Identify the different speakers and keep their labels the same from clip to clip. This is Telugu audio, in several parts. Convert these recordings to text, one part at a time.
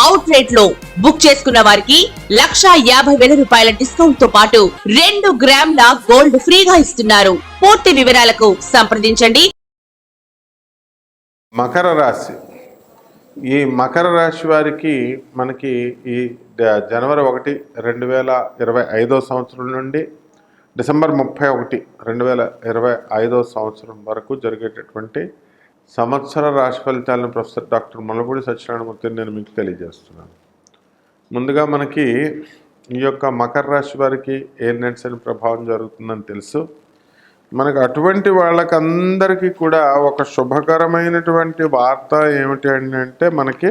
Speaker 1: అవుట్ రేట్లో బుక్ చేసుకున్న వారికి లక్షా యాభై వేల రూపాయల డిస్కౌంట్తో పాటు రెండు గ్రాముల గోల్డ్ ఫ్రీగా ఇస్తున్నారు. పూర్తి వివరాలకు సంప్రదించండి.
Speaker 2: మకర రాశి. ఈ మకర రాశి వారికి మనకి ఈ జనవరి ఒకటి రెండు వేల ఇరవై ఐదో సంవత్సరం నుండి డిసెంబర్ ముప్పై ఒకటి రెండు వేల ఇరవై ఐదో సంవత్సరం వరకు జరిగేటటువంటి సంవత్సర రాశి ఫలితాలను ప్రొఫెసర్ డాక్టర్ మొలపూడి సత్యనారాయణమూర్తిని నేను మీకు తెలియజేస్తున్నాను. ముందుగా మనకి ఈ యొక్క మకర రాశి వారికి ఎయిర్నెట్స్ నెట్స్ అని ప్రభావం జరుగుతుందని తెలుసు. మనకు అటువంటి వాళ్ళకందరికీ కూడా ఒక శుభకరమైనటువంటి వార్త ఏమిటి అని అంటే మనకి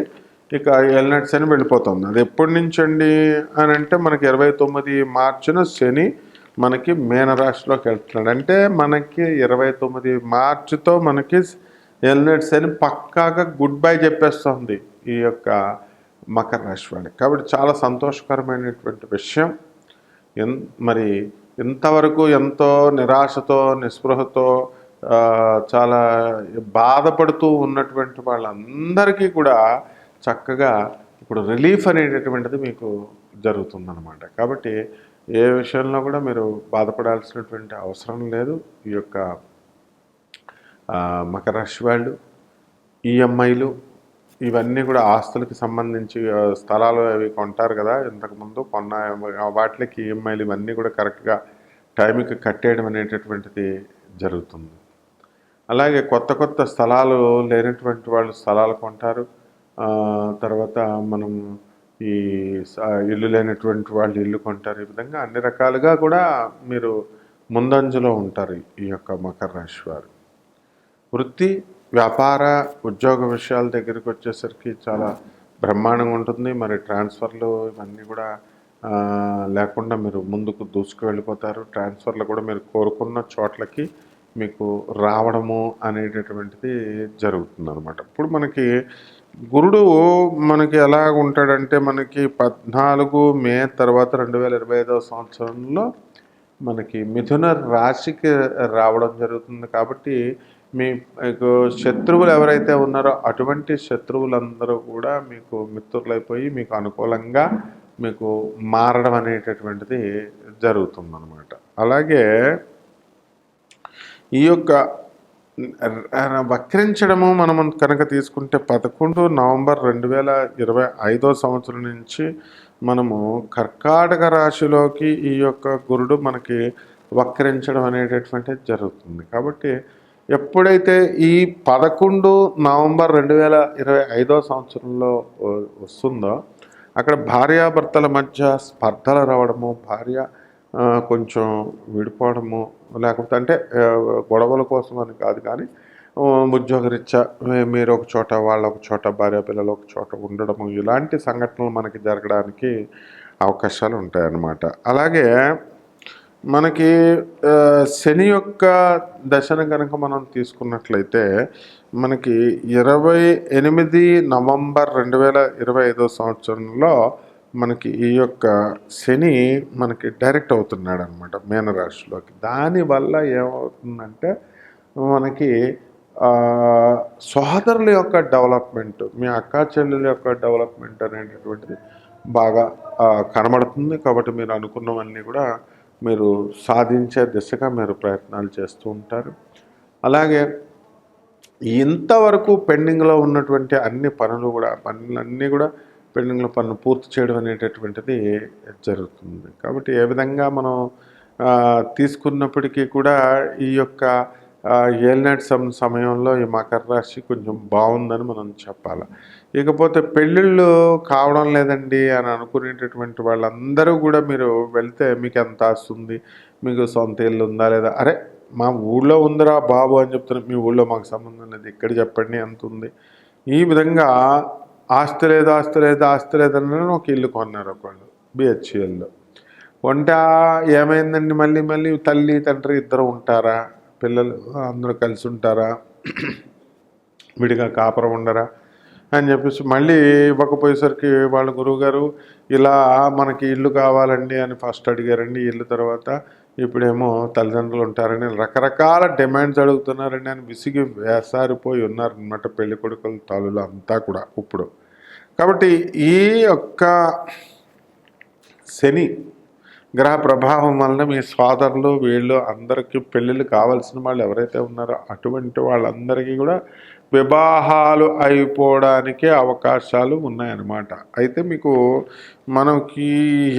Speaker 2: ఇక ఎల్నెట్స్ అని వెళ్ళిపోతుంది. అది ఎప్పటి నుంచి అండి అని అంటే మనకి ఇరవై తొమ్మిది మార్చిన శని మనకి మీనరాశిలోకి వెళ్తున్నాడు. అంటే మనకి ఇరవై తొమ్మిది మార్చితో మనకి ఎల్నెట్స్ అని పక్కాగా గుడ్ బై చెప్పేస్తుంది ఈ యొక్క మకర రాశి వాళ్ళకి కాబట్టి చాలా సంతోషకరమైనటువంటి విషయం. ఎన్ మరి ఇంతవరకు ఎంతో నిరాశతో నిస్పృహతో చాలా బాధపడుతూ ఉన్నటువంటి వాళ్ళందరికీ కూడా చక్కగా ఇప్పుడు రిలీఫ్ అనేటటువంటిది మీకు జరుగుతుందన్నమాట. కాబట్టి ఏ విషయంలో కూడా మీరు బాధపడాల్సినటువంటి అవసరం లేదు. ఈ యొక్క మకర రాశి వాళ్ళు ఈఎంఐలు ఇవన్నీ కూడా ఆస్తులకి సంబంధించి స్థలాలు అవి కొంటారు కదా. ఇంతకుముందు కొన్న వాటికి ఈఎంఐలు ఇవన్నీ కూడా కరెక్ట్గా టైంకి కట్టేయడం అనేటటువంటిది జరుగుతుంది. అలాగే కొత్త కొత్త స్థలాలు లేనటువంటి వాళ్ళు స్థలాలు కొంటారు. తర్వాత మనం ఈ ఇల్లు లేనటువంటి వాళ్ళు ఇల్లు కొంటారు. ఈ విధంగా అన్ని రకాలుగా కూడా మీరు ముందంజలో ఉంటారు ఈ యొక్క మకర రాశి వారు. వృత్తి వ్యాపార ఉద్యోగ విషయాల దగ్గరికి వచ్చేసరికి చాలా బ్రహ్మాండంగా ఉంటుంది. మరి ట్రాన్స్ఫర్లు ఇవన్నీ కూడా లేకుండా మీరు ముందుకు దూసుకు వెళ్ళిపోతారు ట్రాన్స్ఫర్లు కూడా మీరు కోరుకున్న చోట్లకి మీకు రావడము అనేటటువంటిది జరుగుతుంది అనమాట ఇప్పుడు మనకి గురుడు మనకి ఎలా ఉంటాడంటే మనకి పద్నాలుగు మే తర్వాత రెండు వేల ఇరవై ఐదవ సంవత్సరంలో మనకి మిథున రాశికి రావడం జరుగుతుంది. కాబట్టి మీకు శత్రువులు ఎవరైతే ఉన్నారో అటువంటి శత్రువులందరూ కూడా మీకు మిత్రులైపోయి మీకు అనుకూలంగా మీకు మారడం అనేటటువంటిది జరుగుతుందన్నమాట. అలాగే ఈ యొక్క వక్రించడము మనం కనుక తీసుకుంటే పదకొండు నవంబర్ రెండు వేల ఇరవై ఐదో సంవత్సరం నుంచి మనము కర్కాటక రాశిలోకి ఈ యొక్క గురుడు మనకి వక్రించడం అనేటటువంటిది జరుగుతుంది. కాబట్టి ఎప్పుడైతే ఈ పదకొండు నవంబర్ రెండు వేల ఇరవై ఐదో సంవత్సరంలో వస్తుందో అక్కడ భార్యాభర్తల మధ్య స్పర్ధలు రావడము భార్య కొంచెం విడిపోవడము లేకపోతే అంటే గొడవల కోసం అని కాదు కానీ ఉద్యోగరీత్యా మీరు ఒక చోట వాళ్ళ ఒక చోట భార్య పిల్లలు ఒక చోట ఉండడము ఇలాంటి సంఘటనలు మనకి జరగడానికి అవకాశాలు ఉంటాయన్నమాట. అలాగే మనకి శని యొక్క దశను కనుక మనం తీసుకున్నట్లయితే మనకి ఇరవై ఎనిమిది నవంబర్ రెండు వేల ఇరవై ఐదో సంవత్సరంలో మనకి ఈ యొక్క శని మనకి డైరెక్ట్ అవుతున్నాడు అనమాట మీనరాశిలోకి. దానివల్ల ఏమవుతుందంటే మనకి సోదరుల యొక్క డెవలప్మెంట్ మీ అక్కా చెల్లెల యొక్క డెవలప్మెంట్ అనేటటువంటిది బాగా కనబడుతుంది కాబట్టి మీరు అనుకున్నవన్నీ కూడా మీరు సాధించే దిశగా మీరు ప్రయత్నాలు చేస్తూ ఉంటారు. అలాగే ఇంతవరకు పెండింగ్లో ఉన్నటువంటి అన్ని పనులు కూడా పనులన్నీ కూడా పెండింగ్లో పనులు పూర్తి చేయడం అనేటటువంటిది జరుగుతుంది. కాబట్టి ఏ విధంగా మనం తీసుకున్నప్పటికీ కూడా ఈ యొక్క ఏలినాటి సమ సమయంలో ఈ మకర రాశి కొంచెం బాగుందని మనం చెప్పాలి. ఇకపోతే పెళ్ళిళ్ళు కావడం లేదండి అని అనుకునేటటువంటి వాళ్ళందరూ కూడా మీరు వెళ్తే మీకు ఎంత వస్తుంది మీకు సొంత ఇల్లు ఉందా లేదా? అరే మా ఊళ్ళో ఉందిరా బాబు అని చెప్తున్నారు మీ ఊళ్ళో మాకు సంబంధం లేదు ఇక్కడ చెప్పండి ఎంత ఉంది? ఈ విధంగా ఆస్తి లేదు ఆస్తి లేదు ఆస్తి లేదని ఒక ఇల్లు కొన్నారు ఒకళ్ళు బిహెచ్ఎల్లో వంట ఏమైందండి? మళ్ళీ మళ్ళీ తల్లి తండ్రి ఇద్దరు ఉంటారా? పిల్లలు అందరూ కలిసి ఉంటారా? విడిగా కాపురం ఉండరా? అని చెప్పేసి మళ్ళీ ఇవ్వకపోయేసరికి వాళ్ళ గురువుగారు ఇలా మనకి ఇల్లు కావాలండి అని ఫస్ట్ అడిగారండి. ఇల్లు తర్వాత ఇప్పుడేమో తల్లిదండ్రులు ఉంటారని రకరకాల డిమాండ్స్ అడుగుతున్నారండి అని విసిగి వేసారిపోయి ఉన్నారనమాట పెళ్ళి కొడుకుల తాళులు అంతా కూడా ఇప్పుడు. కాబట్టి ఈ యొక్క శని గ్రహ ప్రభావం వలన మీ సోదరులు వీళ్ళు అందరికీ పెళ్ళిళ్ళు కావాల్సిన వాళ్ళు ఎవరైతే ఉన్నారో అటువంటి వాళ్ళందరికీ కూడా వివాహాలు అయిపోవడానికి అవకాశాలు ఉన్నాయన్నమాట. అయితే మీకు మనకి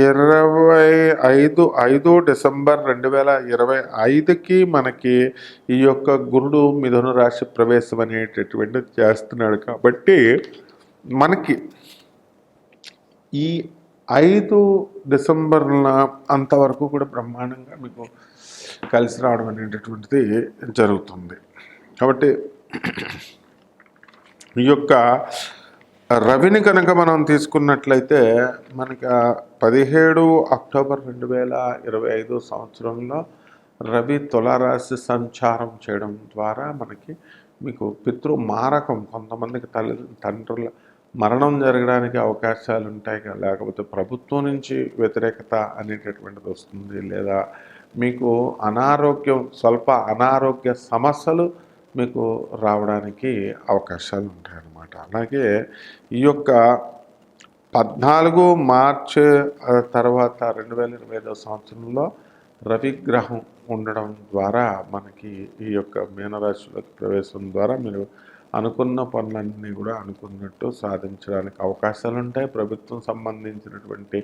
Speaker 2: ఇరవై ఐదు ఐదు డిసెంబర్ రెండు వేల ఇరవై ఐదుకి మనకి ఈ యొక్క గురుడు మిథున రాశి ప్రవేశం అనేటటువంటిది చేస్తున్నాడు కాబట్టి మనకి ఈ ఐదు డిసెంబర్ల అంతవరకు కూడా బ్రహ్మాండంగా మీకు కలిసి రావడం అనేటటువంటిది జరుగుతుంది. కాబట్టి ఈ యొక్క రవిని కనుక మనం తీసుకున్నట్లయితే మనకి పదిహేడు అక్టోబర్ రెండు వేల ఇరవై ఐదో సంవత్సరంలో రవి తులారాశి సంచారం చేయడం ద్వారా మనకి మీకు పితృ మారకం కొంతమందికి తల్లి తండ్రుల మరణం జరగడానికి అవకాశాలు ఉంటాయి కదా, లేకపోతే ప్రభుత్వం నుంచి వ్యతిరేకత అనేటటువంటిది వస్తుంది లేదా మీకు అనారోగ్యం స్వల్ప అనారోగ్య సమస్యలు మీకు రావడానికి అవకాశాలు ఉంటాయన్నమాట అలాగే ఈ యొక్క పద్నాలుగు మార్చ్ తర్వాత రెండు వేల ఇరవై ఐదో సంవత్సరంలో రవిగ్రహం ఉండడం ద్వారా మనకి ఈ యొక్క మీనరాశిలోకి ప్రవేశం ద్వారా మీరు అనుకున్న పనులన్నీ కూడా అనుకున్నట్టు సాధించడానికి అవకాశాలు ఉంటాయి ప్రభుత్వం సంబంధించినటువంటి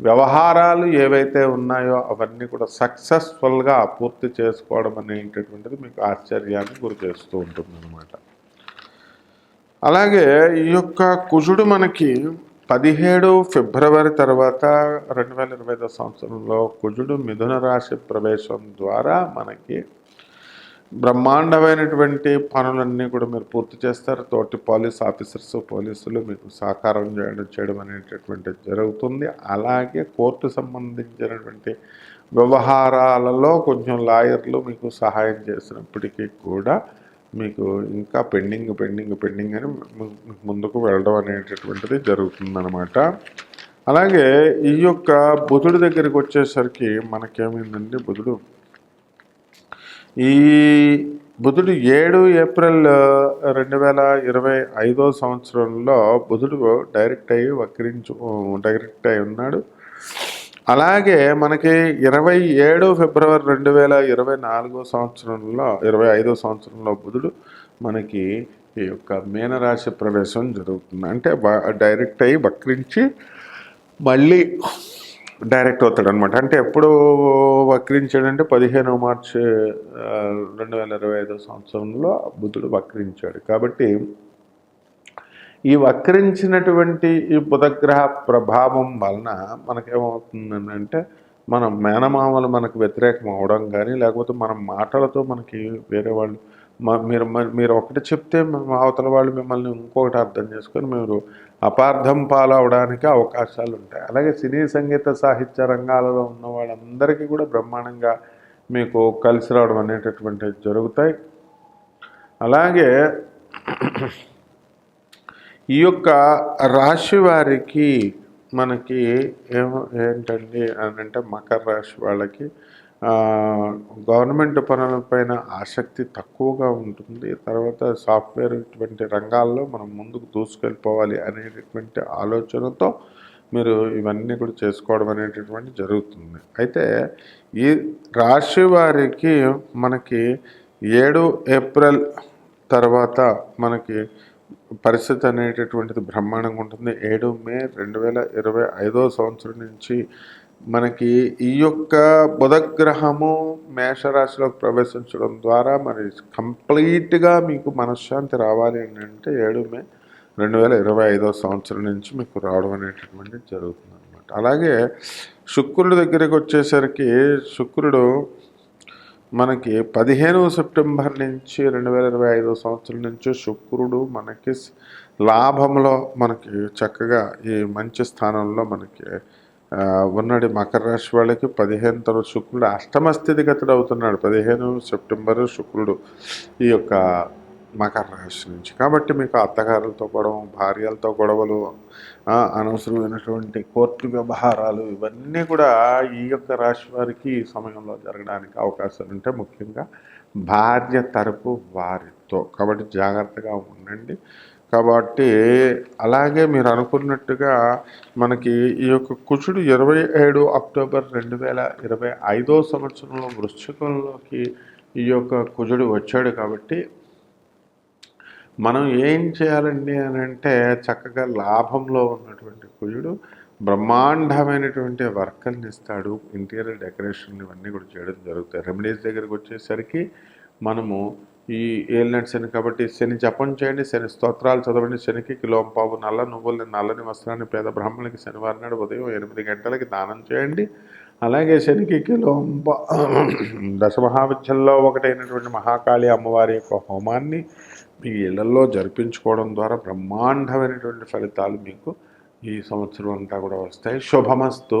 Speaker 2: వ్యవహారాలు ఏవైతే ఉన్నాయో అవన్నీ కూడా సక్సెస్ఫుల్గా పూర్తి చేసుకోవడం అనేటటువంటిది మీకు ఆశ్చర్యాన్ని గురి చేస్తూ ఉంటుంది అలాగే ఈ యొక్క కుజుడు మనకి పదిహేడు ఫిబ్రవరి తర్వాత రెండు వేల ఇరవై ఐదో సంవత్సరంలో కుజుడు మిథున రాశి ప్రవేశం ద్వారా మనకి బ్రహ్మాండమైనటువంటి పనులన్నీ కూడా మీరు పూర్తి చేస్తారు. తోటి పోలీస్ ఆఫీసర్స్ పోలీసులు మీకు సహకారం చేయడం చేయడం అనేటటువంటిది జరుగుతుంది. అలాగే కోర్టు సంబంధించినటువంటి వ్యవహారాలలో కొంచెం లాయర్లు మీకు సహాయం చేసినప్పటికీ కూడా మీకు ఇంకా పెండింగ్ పెండింగ్ పెండింగ్ అని ముందుకు వెళ్ళడం అనేటటువంటిది జరుగుతుందనమాట అలాగే ఈ యొక్క బుధుడి దగ్గరికి వచ్చేసరికి మనకేమైందండి బుధుడు ఈ బుధుడు ఏడు ఏప్రిల్ రెండు వేల ఇరవై ఐదో సంవత్సరంలో బుధుడు డైరెక్ట్ అయ్యి వక్రించు డైరెక్ట్ అయి ఉన్నాడు. అలాగే మనకి ఇరవై ఏడు ఫిబ్రవరి రెండు వేల ఇరవై నాలుగో సంవత్సరంలో ఇరవై ఐదో సంవత్సరంలో బుధుడు మనకి ఈ యొక్క మీనరాశి ప్రవేశం జరుగుతుంది. అంటే డైరెక్ట్ అయ్యి వక్రించి మళ్ళీ డైరెక్ట్ అవుతాడు అనమాట అంటే ఎప్పుడు వక్రించాడంటే పదిహేను మార్చి రెండు వేల ఇరవై ఐదో సంవత్సరంలో బుధుడు వక్రించాడు. కాబట్టి ఈ వక్రించినటువంటి ఈ బుధగ్రహ ప్రభావం వలన మనకేమవుతుందంటే మన మేనమామలు మనకు వ్యతిరేకం అవడం కానీ లేకపోతే మన మాటలతో మనకి వేరే వాళ్ళు మీరు మీరు ఒకటి చెప్తే అవతల వాళ్ళు మిమ్మల్ని ఇంకొకటి అర్థం చేసుకొని మీరు అపార్థం పాలవడానికి అవకాశాలు ఉంటాయి అలాగే సినీ సంగీత సాహిత్య రంగాలలో ఉన్న వాళ్ళందరికీ కూడా బ్రహ్మాండంగా మీకు కలిసి రావడం అనేటటువంటివి జరుగుతాయి. అలాగే ఈ యొక్క రాశి వారికి మనకి ఏమో ఏంటండి అని అంటే మకర రాశి వాళ్ళకి గవర్నమెంట్ పనులపైన ఆసక్తి తక్కువగా ఉంటుంది. తర్వాత సాఫ్ట్వేర్ ఇటువంటి రంగాల్లో మనం ముందుకు దూసుకెళ్ళిపోవాలి అనేటటువంటి ఆలోచనతో మీరు ఇవన్నీ కూడా చేసుకోవడం అనేటటువంటి జరుగుతుంది. అయితే ఈ రాశి వారికి మనకి ఏడు ఏప్రిల్ తర్వాత మనకి పరిస్థితి అనేటటువంటిది బ్రహ్మాండంగా ఉంటుంది. ఏడు మే రెండు వేల ఇరవై ఐదో సంవత్సరం నుంచి మనకి ఈ యొక్క బుధగ్రహము మేషరాశిలోకి ప్రవేశించడం ద్వారా మరి కంప్లీట్గా మీకు మనశ్శాంతి రావాలి అని అంటే ఏడు మే రెండు వేల ఇరవై ఐదో సంవత్సరం నుంచి మీకు రావడం అనేటటువంటిది జరుగుతుంది అనమాట అలాగే శుక్రుడి దగ్గరికి వచ్చేసరికి శుక్రుడు మనకి పదిహేను సెప్టెంబర్ నుంచి రెండు వేల ఇరవై ఐదో సంవత్సరం నుంచి శుక్రుడు మనకి లాభంలో మనకి చక్కగా ఈ మంచి స్థానంలో మనకి ఉన్నాడు మకర రాశి వాళ్ళకి పదిహేను తర్వాత శుక్రుడు అష్టమ స్థితిగతుడు అవుతున్నాడు. పదిహేను సెప్టెంబర్ శుక్రుడు ఈ యొక్క మకర రాశి నుంచి. కాబట్టి మీకు అత్తగారులతో గొడవ భార్యలతో గొడవలు అనవసరమైనటువంటి కోర్టు వ్యవహారాలు ఇవన్నీ కూడా ఈ యొక్క రాశి వారికి ఈ సమయంలో జరగడానికి అవకాశాలు ఉంటాయి ముఖ్యంగా భార్య తరపు వారితో. కాబట్టి జాగ్రత్తగా ఉండండి. కాబట్టి అలాగే మీరు అనుకున్నట్టుగా మనకి ఈ యొక్క కుషుడు ఇరవై ఏడు అక్టోబర్ రెండు వేల ఇరవై ఐదో సంవత్సరంలో వృశ్చికంలోకి ఈ యొక్క కుజుడు వచ్చాడు కాబట్టి మనం ఏం చేయాలండి అని అంటే చక్కగా లాభంలో ఉన్నటువంటి కుజుడు బ్రహ్మాండమైనటువంటి వర్కల్ని ఇస్తాడు. ఇంటీరియర్ డెకరేషన్ ఇవన్నీ కూడా చేయడం జరుగుతాయి. రెమెడీస్ దగ్గరకు వచ్చేసరికి మనము ఈ ఏలినట్ శని కాబట్టి శని జపం చేయండి శని స్తోత్రాలు చదవండి శనికి కిలోంపావు నల్ల నువ్వుల్ని నల్లని వస్త్రాన్ని పేద బ్రాహ్మణులకి శనివారం నాడు ఉదయం ఎనిమిది గంటలకి దానం చేయండి. అలాగే శనికి కిలోంప దశమహావిద్యల్లో ఒకటైనటువంటి మహాకాళి అమ్మవారి యొక్క హోమాన్ని మీ ఇళ్ళలో జరిపించుకోవడం ద్వారా బ్రహ్మాండమైనటువంటి ఫలితాలు మీకు ఈ సంవత్సరం అంతా కూడా వస్తాయి. శుభమస్తు.